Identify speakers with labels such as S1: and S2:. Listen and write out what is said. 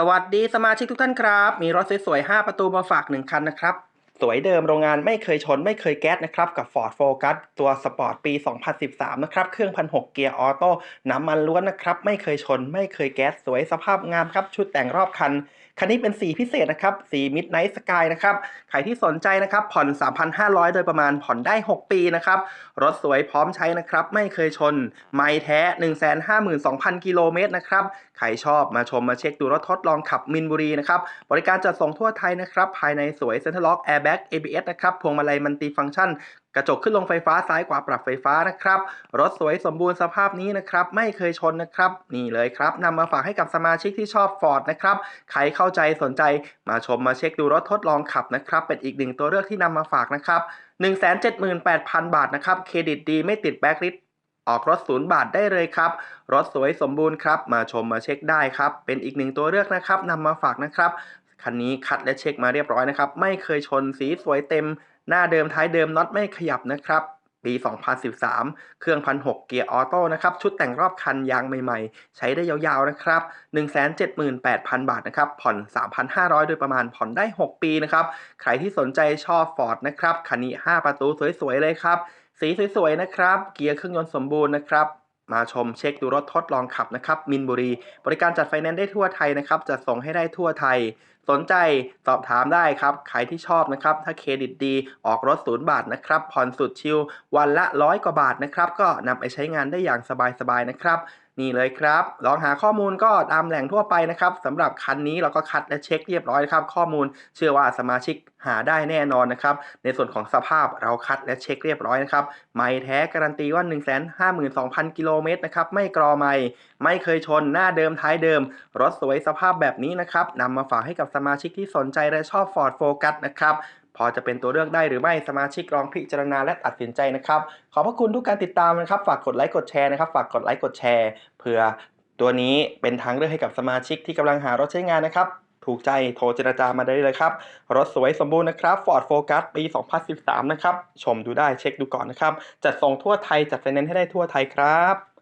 S1: สวัสดีสมาชิกทุกท่านครับ มีรถสวยๆ 5 ประตูมาฝาก 1 คันนะครับ สวยเดิมโรงงานไม่เคยชนไม่เคยแก๊สนะครับกับ Ford Focus ตัวสปอร์ตปี 2013 นะครับ เครื่อง 1,600 เกียร์ออโต้น้ำมันล้วนนะครับ ไม่เคยชน ไม่เคยแก๊สสวยสภาพงามครับ ชุดแต่งรอบคัน คันนี้เป็นสีพิเศษนะครับ สี Midnight Sky นะครับ ใครที่สนใจนะครับ ผ่อน 3,500 โดยประมาณผ่อนได้ 6 ปีนะครับ รถสวยพร้อมใช้นะครับ ไม่เคยชน ไม่แท้ 152,000 กิโลเมตรนะครับ ใครชอบมาชมมาเช็คดูรถทดลองขับมินบุรีนะครับ บริการจัดส่งทั่วไทยนะครับ ภายในสวยเซ็นทรัลล็อกแอร์แบ็ก ABS นะครับ พวงมาลัยมันติฟังก์ชัน กระจกขึ้นลงไฟฟ้าซ้ายขวาปรับไฟฟ้านะครับ รถสวยสมบูรณ์สภาพนี้นะครับ ไม่เคยชนนะครับ นี่เลยครับนำมาฝากให้กับสมาชิกที่ชอบ Ford นะครับ ใครเข้าใจสนใจมาชมมาเช็คดูรถทดลองขับนะครับ เป็นอีกหนึ่งตัวเลือกที่นำมาฝากนะครับ 178,000 บาทนะครับ เครดิตดีไม่ติดแบ็กลิสออกรถศูนย์บาทได้เลยครับ รถสวยสมบูรณ์ครับ มาชมมาเช็คได้ครับ เป็นอีกหนึ่งตัวเลือกนะครับนำมาฝากนะครับ คันนี้คัดและเช็คมาเรียบร้อยนะครับ ไม่เคยชนสีสวยเต็ม หน้าเดิมท้ายเดิมน็อตไม่ขยับนะครับ ปี 2013 เครื่อง1,600เกียร์ออโต้นะครับ ชุดแต่งรอบคันยางใหม่ๆ ใช้ได้ยาวๆนะครับ 178,000 บาทนะครับ ผ่อน 3,500 โดยประมาณผ่อนได้ 6 ปีนะครับ ใครที่สนใจชอบ Ford นะครับ คันนี้ 5 ประตูสวยๆเลยครับ สีสวยๆนะครับ เกียร์เครื่องยนต์สมบูรณ์นะครับ มาชมเช็คดูรถทดลองขับนะครับมินบุรี บริการจัดไฟแนนซ์ได้ทั่วไทยนะครับจะส่งให้ได้ทั่วไทย สนใจสอบถามได้ครับใครที่ชอบนะครับ ถ้าเครดิตดีออกรถศูนย์บาทนะครับผ่อนสุดชิลวันละร้อยกว่าบาทนะครับ ก็นำไปใช้งานได้อย่างสบายๆนะครับ นี่เลยครับ ลองหาข้อมูลก็ตามแหล่งทั่วไปนะครับสำหรับคันนี้เราก็คัดและเช็คเรียบร้อยครับ ข้อมูลเชื่อว่าสมาชิกหาได้แน่นอนนะครับ ในส่วนของสภาพเราคัดและเช็คเรียบร้อยนะครับ ไม่แท้การันตีว่า 152,000 กิโลเมตรนะครับ ไม่กรอไม่ ไม่เคยชนหน้าเดิมท้ายเดิม รถสวยสภาพแบบนี้นะครับนำมาฝากให้กับสมาชิกที่สนใจและชอบ Ford Focus นะครับ พอจะเป็นตัวเลือกได้หรือไม่สมาชิกลองพิจารณาและตัดสินใจนะครับ ขอบพระคุณทุกการติดตามนะครับ ฝากกดไลค์กดแชร์นะครับฝากกดไลค์กดแชร์เพื่อตัวนี้เป็นทางเลือกให้กับสมาชิกที่กำลังหารถใช้งานนะครับถูกใจโทรเจรจามาได้เลยครับ รถสวยสมบูรณ์นะครับ Ford Focus ปี 2013 นะครับ ชมดูได้เช็คดูก่อนนะครับ จัดส่งทั่วไทย จัดไฟแนนซ์ให้ได้ทั่วไทยครับ